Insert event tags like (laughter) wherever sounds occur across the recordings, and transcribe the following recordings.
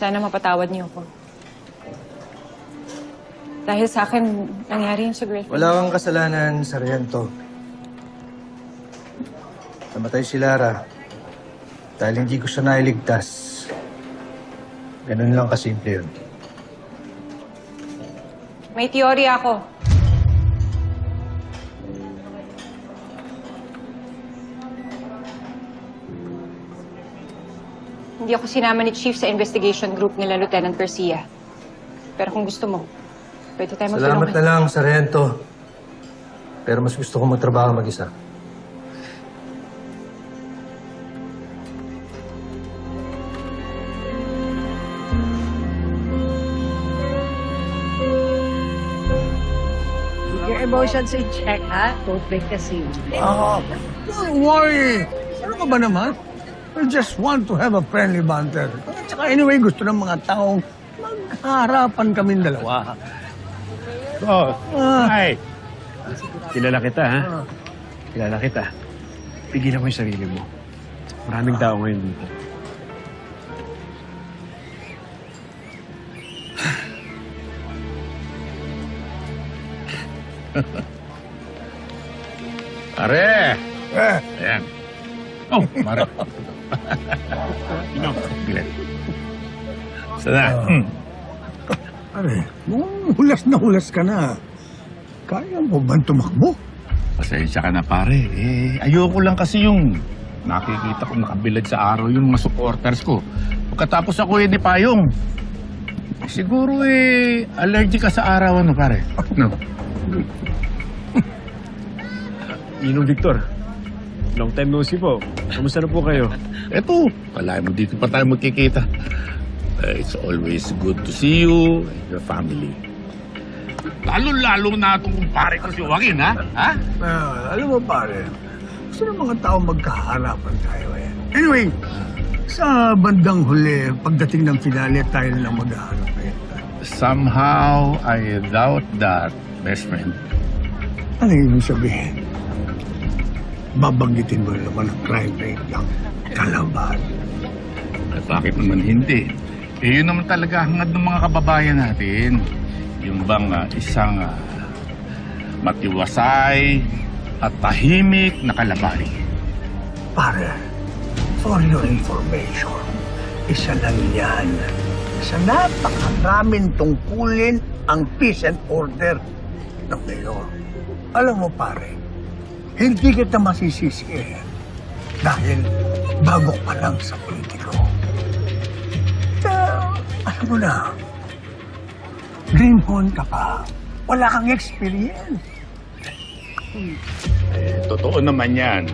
Sana mapatawad niyo ako. Dahil sa akin, nangyari yun sa girlfriend. Wala kang kasalanan, Sargento. Namatay si Lara dahil hindi ko siya nailigtas. Ganun lang kasimple yun. May teorya ako. Hindi ako sinama ni Chief sa investigation group nila Lieutenant Garcia. Pero kung gusto mo, pwede tayo Salamat magtulungan. na lang, Sargento. Pero mas gusto kong magtrabaho mag-isa. Your emotions in check, ha? Don't break the seal. Ah, don't worry. Ano ka ba naman? We just want to have a friendly banter. At saka anyway, gusto ng mga taong magharapan kaming dalawa. Oh, Ah. hi. Kilala kita, ha? Kilala kita. Pigilan mo yung sarili mo. Maraming tao ngayon dito. Pare! Eh, Ayan. Oh, Mare. Ino, bilet. Sana. Hmm. pare, nung hulas na hulas ka na, kaya mo ba tumakbo? Pasensya ka na pare. Eh, ayoko lang kasi yung nakikita ko nakabilad sa araw yung mga supporters ko. Pagkatapos ako eh, di payong. Siguro eh, allergic ka sa araw ano pare. No. Ninong Victor, long time no see po. Kamusta na po kayo? (laughs) Eto, wala mo dito pa tayo magkikita. Eh, it's always good to see you and your family. Lalo-lalo na itong kumpare ko si Joaquin, ha? Ha? Ah, alam mo pare, gusto ng mga tao magkaharapan tayo eh. Anyway, sa bandang huli, pagdating ng finale, tayo na lang maghaharap eh. Somehow, I doubt that, best friend. Ano yung sabihin? Babanggitin mo na naman ang crime rate ng kalaban. At bakit naman hindi? Eh, yun naman talaga hangad ng mga kababayan natin. Yung bang ah, isang ah, matiwasay at tahimik na kalabay. Pare, for your information, isa lang yan. Sa napakaraming tungkulin ang peace and order ng mayor. Alam mo pare, hindi kita masisisi. Dahil bago pa lang sa politiko. Kaya, alam mo na, greenhorn ka pa. Wala kang experience. Eh, totoo naman yan.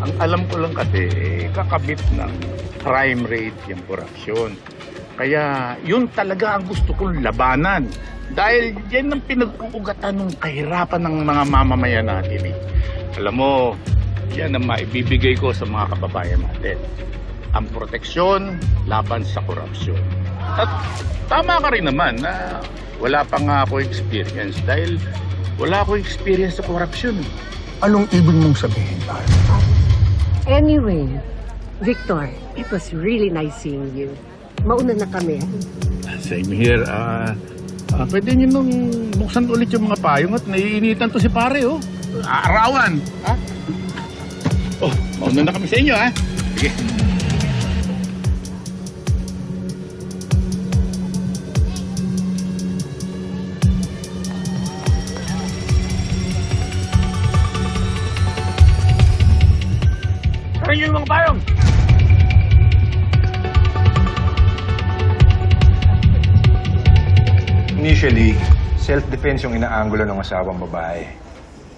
Ang alam ko lang kasi, eh, kakabit ng crime rate yung korupsyon. Kaya yun talaga ang gusto kong labanan. Dahil yan ang pinag-uugatan ng kahirapan ng mga mamamayan natin. Eh. Alam mo, yan ang maibibigay ko sa mga kababayan natin. Ang proteksyon laban sa korupsyon. At tama ka rin naman na wala pa nga ako experience dahil wala ako experience sa korupsyon. Anong ibig mong sabihin? Anyway, Victor, it was really nice seeing you. Mauna na kami. Same here. Ah, ah, pwede nyo nung buksan ulit yung mga payong at naiinitan to si pare, oh. Aarawan. Ha? Oh, mauna na kami sa inyo, ha? Sige. Initially, self-defense yung inaanggulo ng asawang babae.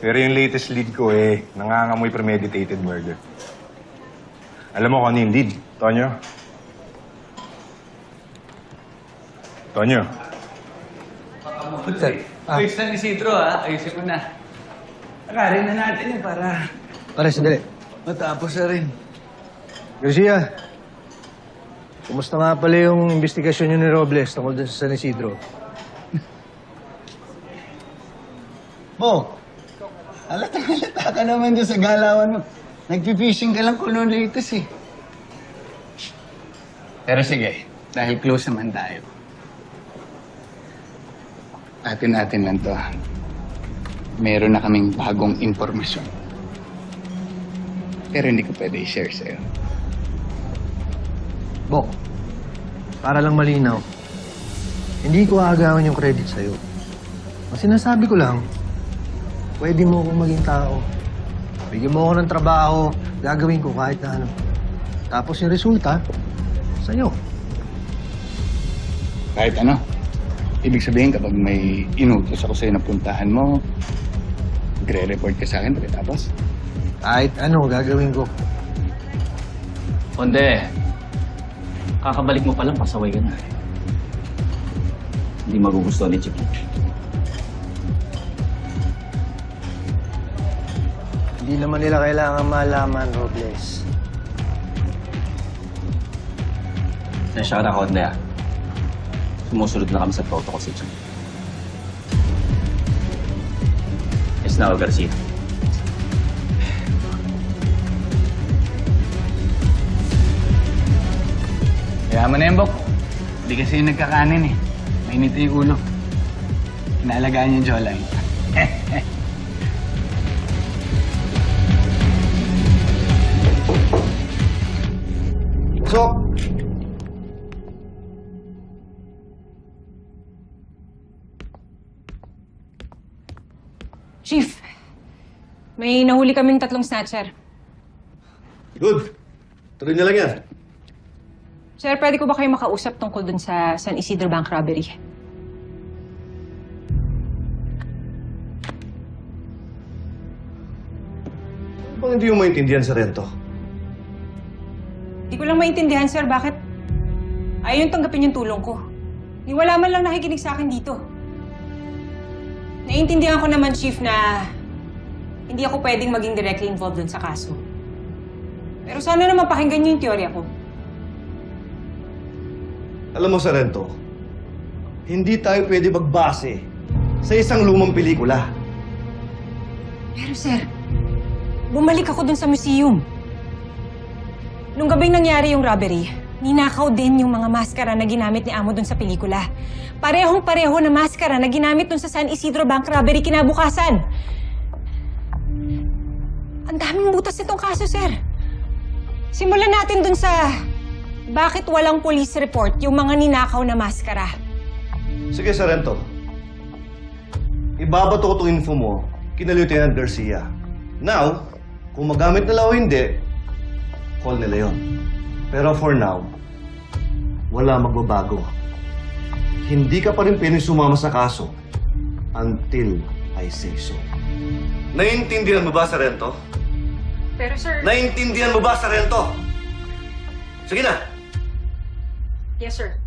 Pero yung latest lead ko eh, nangangamoy premeditated murder. Alam mo kung ano yung lead, Tonyo? Tonyo? Ah. Ayos na ni Citro, ha? Ayusin ko na. Akarin na natin yun para Pare, sandali. matapos na rin. Garcia, kumusta nga pala yung investigasyon nyo ni Robles tungkol dun sa San Isidro? Bo, halata halata ka naman dyan sa galawan mo. Nagpipishing ka lang kuno latest eh. Pero sige, Dahil close naman tayo. Atin-atin lang to. Meron na kaming bagong impormasyon. Pero hindi ko pwede i-share sa'yo. Bok, para lang malinaw, hindi ko aagawan yung credit sa'yo. Ang sinasabi ko lang, pwede mo akong maging tao. Bigyan mo ako ng trabaho, gagawin ko kahit na ano. Tapos yung resulta, sa'yo. Kahit ano. Ibig sabihin kapag may inutos ako sa'yo na puntahan mo, magre-report ka sa akin pagkatapos. Kahit ano, gagawin ko. Onde, kakabalik mo palang pasaway ka na. Hindi magugustuhan ni Chico. Hindi naman nila kailangan malaman, Robles. Sensya ka na, Onde ah. Sumusunod na kami sa protocol si Chico. Yes na, Garcia. Kaya mo na yan, Bok. Hindi kasi yung nagkakanin eh. Mainit yung ulo. Inaalagaan yung jawline. (laughs) Sok! Chief, may nahuli kaming tatlong snatcher. Good. Tuloy na lang yan. Sir, pwede ko ba kayo makausap tungkol dun sa San Isidro Bank robbery? Bang hindi mo maintindihan sa rento? Di ko lang maintindihan, sir, bakit ayaw yung tanggapin yung tulong ko. Ni wala man lang nakikinig sa akin dito. Naiintindihan ko naman, Chief, na hindi ako pwedeng maging directly involved dun sa kaso. Pero sana naman pakinggan niyo yung teorya ko. Alam mo sa rento, hindi tayo pwede magbase sa isang lumang pelikula. Pero sir, bumalik ako dun sa museum. Nung gabing nangyari yung robbery, ninakaw din yung mga maskara na ginamit ni Amo dun sa pelikula. Parehong-pareho na maskara na ginamit dun sa San Isidro Bank robbery kinabukasan. Ang daming butas nitong kaso, sir. Simulan natin dun sa bakit walang police report yung mga ninakaw na maskara. Sige, Sarento. Ibabato ko itong info mo kina Lieutenant Garcia. Now, kung magamit nila o hindi, call nila yon. Pero for now, wala magbabago. Hindi ka pa rin pwede sumama sa kaso until I say so. Naiintindihan mo ba, Sarento? Pero sir... Naiintindihan mo ba, Sarento? Sige na, Yes, sir.